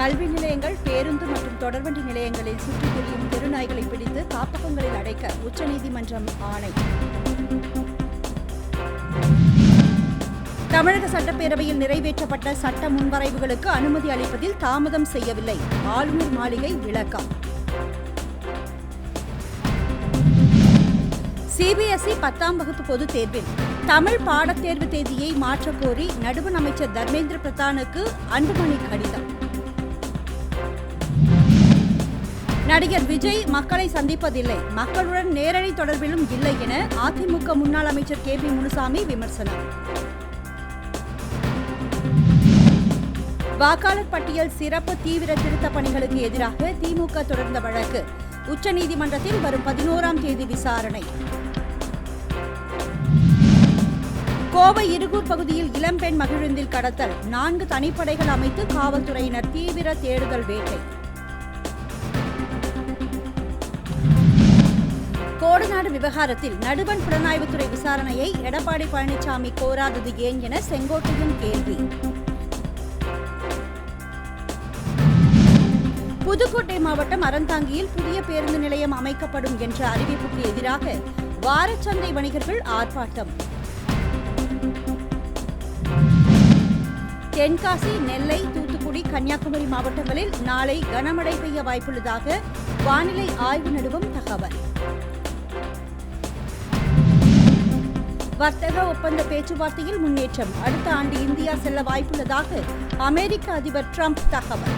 கல்வி நிலையங்கள் பேருந்து மற்றும் தொடர்வண்டி நிலையங்களில் சுற்றித் திரியும் தெருநாய்களை பிடித்து காப்பகங்களில் அடைக்க உச்சநீதிமன்றம் ஆணை. தமிழக சட்டப்பேரவையில் நிறைவேற்றப்பட்ட சட்ட முன்வரைவுகளுக்கு அனுமதி அளிப்பதில் தாமதம் செய்யவில்லை. ஆளுநர் மாளிகை விளக்கம். சிபிஎஸ்இ பத்தாம் வகுப்பு பொதுத் தேர்வில் தமிழ் பாடத்தேர்வு தேதியை மாற்றக் கோரி நடுவண் அமைச்சர் தர்மேந்திர பிரதானுக்கு அன்புமணி கடிதம். நடிகர் விஜய் மக்களை சந்திப்பதில்லை. மக்களுடன் நேரடி தொடர்பிலும் இல்லை என அதிமுக முன்னாள் அமைச்சர் கே பி முனுசாமி விமர்சனம். வாக்காளர் பட்டியல் சிறப்பு தீவிர திருத்தப் பணிகளுக்கு எதிராக திமுக தொடர்ந்த வழக்கு. உச்சநீதிமன்றத்தில் வரும் பதினோராம் தேதி விசாரணை. கோவை இருகூர் பகுதியில் இளம்பெண் மகிழுந்தில் கடத்தல். நான்கு தனிப்படைகள் அமைத்து காவல்துறையினர் தீவிர தேடுதல் வேட்டை. தமிழ்நாடு விவகாரத்தில் நடுவன் புலனாய்வுத்துறை விசாரணையை எடப்பாடி பழனிசாமி கோராதது ஏன் என செங்கோட்டையன் கேள்வி. புதுக்கோட்டை மாவட்டம் அறந்தாங்கியில் புதிய பேருந்து நிலையம் அமைக்கப்படும் என்ற அறிவிப்புக்கு எதிராக வாரச்சந்தை வணிகர்கள் ஆர்ப்பாட்டம். தென்காசி நெல்லை தூத்துக்குடி கன்னியாகுமரி மாவட்டங்களில் நாளை கனமழை பெய்ய வாய்ப்புள்ளதாக வானிலை ஆய்வு நடுவம் தகவல். வர்த்தக ஒப்பந்த பேச்சுவார்த்தையில் முன்னேற்றம். அடுத்த ஆண்டு இந்தியா செல்ல வாய்ப்புள்ளதாக அமெரிக்க அதிபர் ட்ரம்ப் தகவல்.